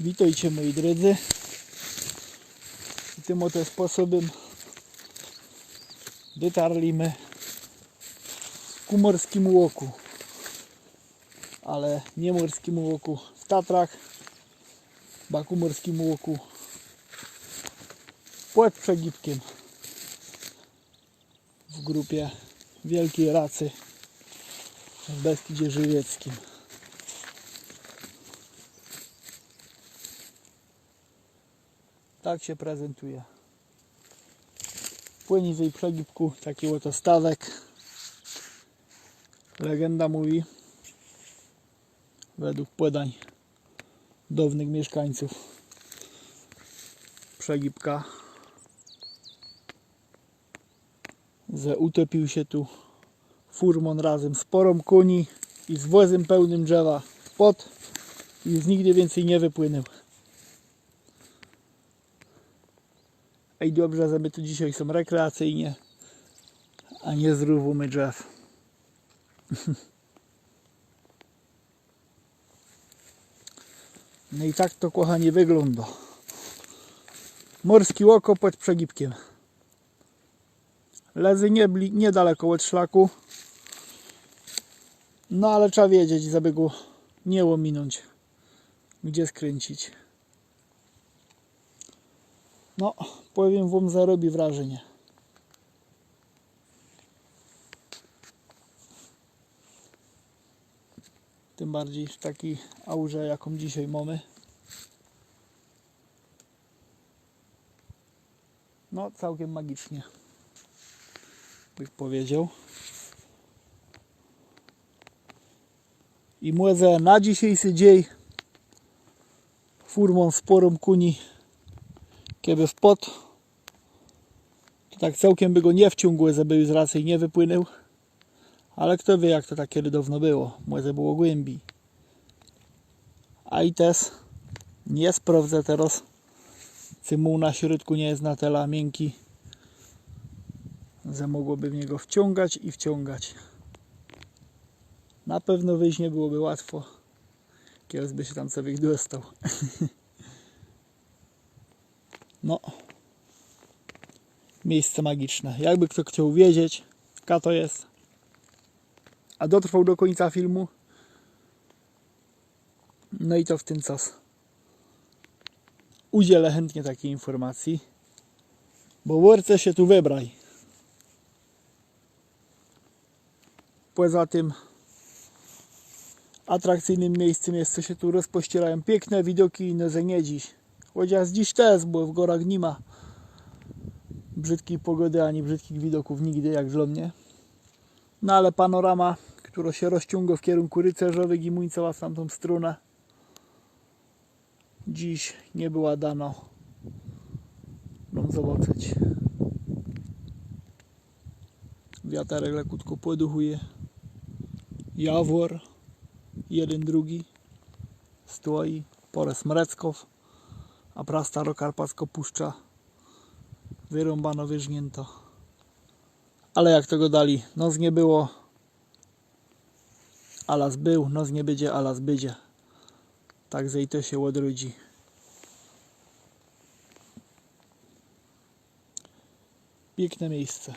Witajcie moi drodzy. I tym oto sposobem dotarliśmy ku morskiemu łoku. Ale nie morskiemu łoku w Tatrach, ba ku morskiemu łoku pod Przegipkiem w grupie Wielkiej Racy w Beskidzie Żywieckim. Tak się prezentuje. Poniżej przegibku taki oto stawek. Legenda mówi, według podań dawnych mieszkańców przegibka, że utopił się tu furmon razem z porą koni i z wozem pełnym drzewa w pot i już nigdy więcej nie wypłynął. Ej, dobrze, że my tu dzisiaj są rekreacyjnie, a nie zrówamy drzew. No i tak to kochanie wygląda. Morski oko pod przegibkiem. Lezy nie niedaleko od szlaku. No ale trzeba wiedzieć, żeby go nie ominąć. Gdzie skręcić. No, powiem wam, zarobi wrażenie. Tym bardziej w takiej aurze, jaką dzisiaj mamy. No, całkiem magicznie. Bych powiedział. I młeze na dzisiejszy dzień furmą z porą kuni kiedy w pot. To tak całkiem by go nie wciągły, żeby już raczej nie wypłynął ale kto wie jak to tak kiedy dawno było. Może było głębiej. A i też nie sprawdzę teraz czy muł na środku nie jest na tyle miękki że mogłoby w niego wciągać i wciągać. Na pewno wyjść nie byłoby łatwo. Kiedyś by się tam sobie dostał No. Miejsce magiczne. Jakby kto chciał wiedzieć, to jest, a dotrwał do końca filmu, no i to w tym czas. Udzielę chętnie takiej informacji, bo worce się tu wybraj. Poza tym atrakcyjnym miejscem jest, co się tu rozpościerają piękne widoki, no że nie dziś. Chociaż dziś też, bo w górach nie ma brzydkiej pogody ani brzydkich widoków nigdy jak dla mnie. No ale panorama, która się rozciąga w kierunku rycerzowych i Muńcowa w tamtą stronę dziś nie była dana nam zobaczyć. Wiaterek lekutko poduchuje. Jawor, jeden drugi stoi, porę smrecków a prastarokarpacko puszcza wyrąbano, wyżnięto. Ale jak tego dali, noc nie było, alas był, noc nie będzie, alas będzie. Także i to się odrodzi. Piękne miejsce.